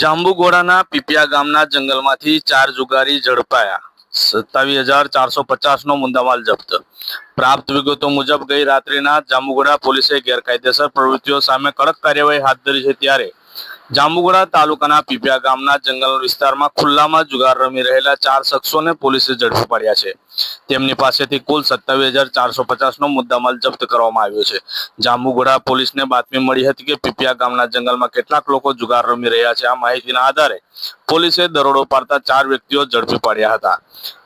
જાંબુઘોડાના પીપિયા ગામના જંગલમાંથી ચાર જુગારી ઝડપાયા. સત્તાવીસ હજાર ચારસો પચાસનો મુદ્દામાલ જપ્ત. પ્રાપ્ત વિગતો મુજબ ગઈ રાત્રિના જાંબુગોડા પોલીસે ગેરકાયદેસર પ્રવૃત્તિઓ સામે કડક કાર્યવાહી હાથ ધરી છે ત્યારે જાંબુઘોડા તાલુકાના પીપિયા ગામના જંગલ વિસ્તારમાં ખુલ્લામાં જુગાર રમી રહેલા ચાર શખ્સોને પોલીસે ઝડપી પાડ્યા છે. તેમની પાસેથી કુલ સત્તાવીસ હજાર ચારસો પચાસનો મુદ્દામાલ જપ્ત કરવામાં આવ્યો છે. જાંબુઘોડા પોલીસને બાતમી મળી હતી કે પીપિયા ગામના જંગલમાં કેટલાક લોકો જુગાર રમી રહ્યા છે. આ માહિતીના આધારે પોલીસે દરોડો પાડતા ચાર વ્યક્તિઓ ઝડપી પાડ્યા હતા.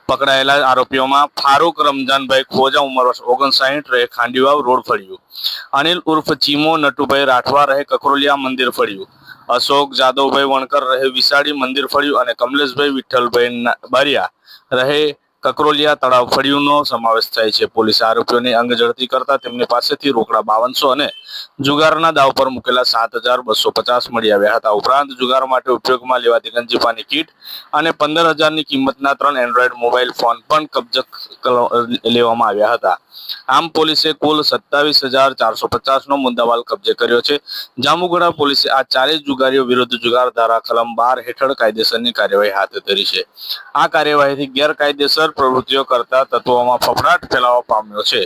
પકડાયેલા આરોપીઓમાં ફારૂક રમજાનભાઈ ખોજા, ઉંમર વર્ષ ઓગણસાઠ, રહે ખાંડીવાવ રોડ ફળ્યું. અનિલ ઉર્ફ ચીમો, નટુભાઈ રાઠવા રહે કકરોલિયા મંદિર ફળ્યું. અશોક જાદવભાઈ વણકર રહે વિસાડી મંદિર ફળ્યું અને કમલેશભાઈ વિઠ્ઠલભાઈ બારિયા રહે કકરોલિયા તળાવ ફળિયુંનો સમાવેશ થાય છે. પોલીસે આરોપીઓની અંગ ઝડપી કરતા તેમની પાસેથી રોકડા બાવનસો અને જુગારના દાવ પર મૂકેલા સાત હજાર બસો પચાસ મળી આવ્યા હતા. ઉપરાંત જુગાર માટે ઉપયોગમાં લેવાતી ગંજીફાની કીટ અને પંદર હજારની કિંમતના ત્રણ એન્ડ્રોઈડ મોબાઈલ ફોન પણ કબજે લેવામાં આવ્યા હતા. આમ પોલીસે કુલ સત્તાવીસ હજાર ચારસો પચાસનો મુદ્દામાલ કબજે કર્યો છે. જામુગડા પોલીસે આ ચારેય જુગારીઓ વિરુદ્ધ જુગાર ધારા કલમ બાર હેઠળ કાયદેસરની કાર્યવાહી હાથ ધરી છે. આ કાર્યવાહીથી ગેરકાયદેસર પ્રવૃત્તિઓ કરતા તત્વોમાં ફફડાટ ફેલાવા પામ્યો છે.